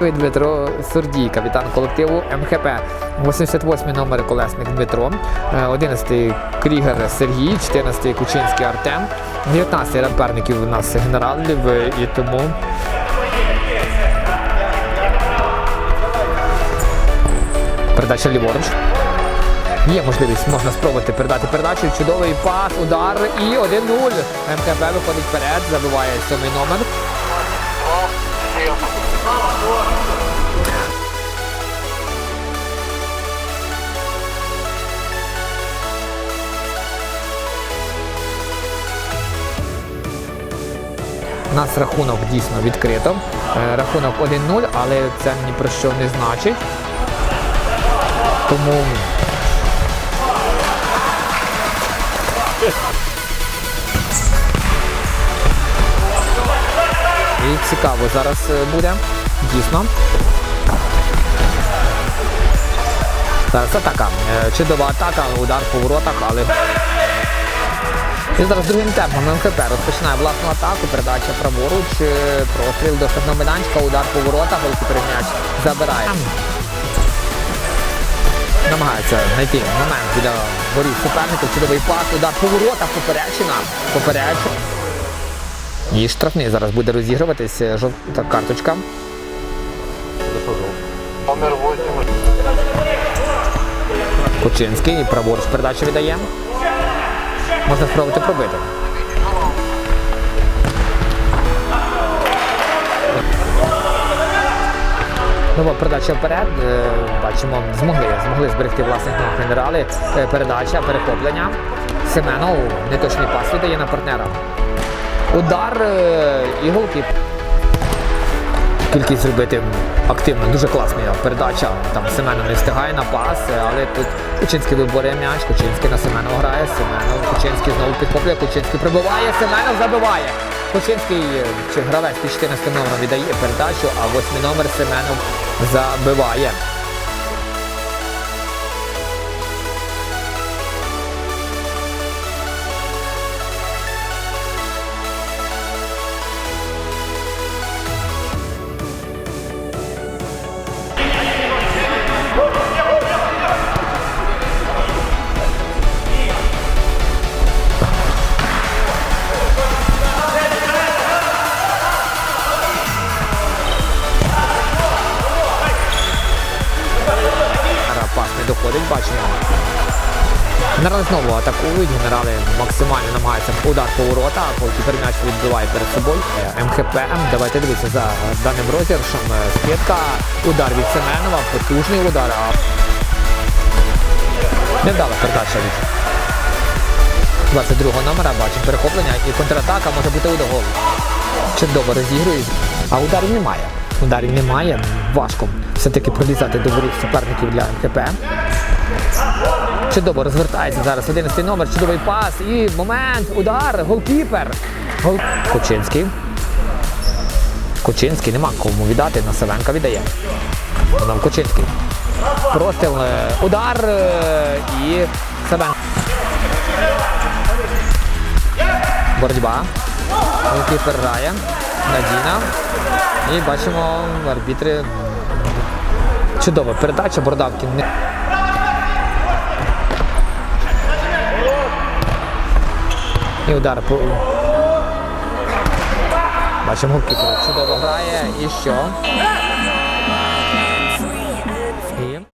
Дмитро Сурдій, капітан колективу МХП. 88-й номер колесник Дмитро, 11-й Крігер Сергій, 14-й Кучинський Артем, 19-й рамперників у нас генералів е, і тому. Передача ліворуч. Є можливість, можна спробувати передати передачу. Чудовий пас, удар і 1-0. МКП виходить вперед, забиває сьомий номер. У нас рахунок дійсно відкрито. Е, Рахунок 1-0, але це ні про що не значить. Тому і цікаво зараз е, буде. Дійсно. Зараз атака. Е, Чудова атака, удар по воротах, але. І зараз другим темпом МХП розпочинає власну атаку, передача праворуч, е, простріл до майданчика, удар по воротах, голкіпер м'яч забирає. Намагається знайти момент біля воріт суперника, чудовий пас, удар по воротах, поперечина, поперечина. І штрафний зараз буде розігруватись, е, жовта карточка. Номер 8. Кучинський, праворуч передачу віддає. Можна спробувати пробити. Нова передача вперед. Е, Бачимо, змогли, змогли зберегти власних генерали. Е, Передача, перехоплення. Семенов неточний пас віддає на партнера. Удар е, і голкіп. Кількість зробити активно, дуже класна передача. Там Семенов не встигає на пас, але тут Кучинський виборює м'яч, Кучинський на Семенова грає, Семенов, Кучинський знову підхоплює, Кучинський прибиває, Семенов забиває. Кучинський чи гравець під 14 номером віддає передачу, а 8 номер Семенов забиває. Доходить, бачимо. Генерали знову атакують, генерали максимально намагаються удар по ворота, голкіпер м'яч відбиває перед собою. МХПМ, давайте дивитися за даним розіграшем. Е, Скидка, удар від Семенова, потужний удар. а Невдала передача від 22 номера, бачимо перехоплення і контратака може бути у гол. Чудово розігрують, а ударів немає. Ударів немає, важко все-таки пролізати до воріт суперників для МКП. Чудово розвертається зараз 11 номер, чудовий пас і момент, удар, голкіпер. Гол... Кучинський. Кучинський, нема кому віддати, на Савенка віддає. Нам Кучинський. Простил, е, удар е, і Савенко. Боротьба. Голкіпер грає. Надійна. І бачимо арбітри. Чудова передача, бородавки. І удар по. Бачимо, кіпер чудово грає. І що?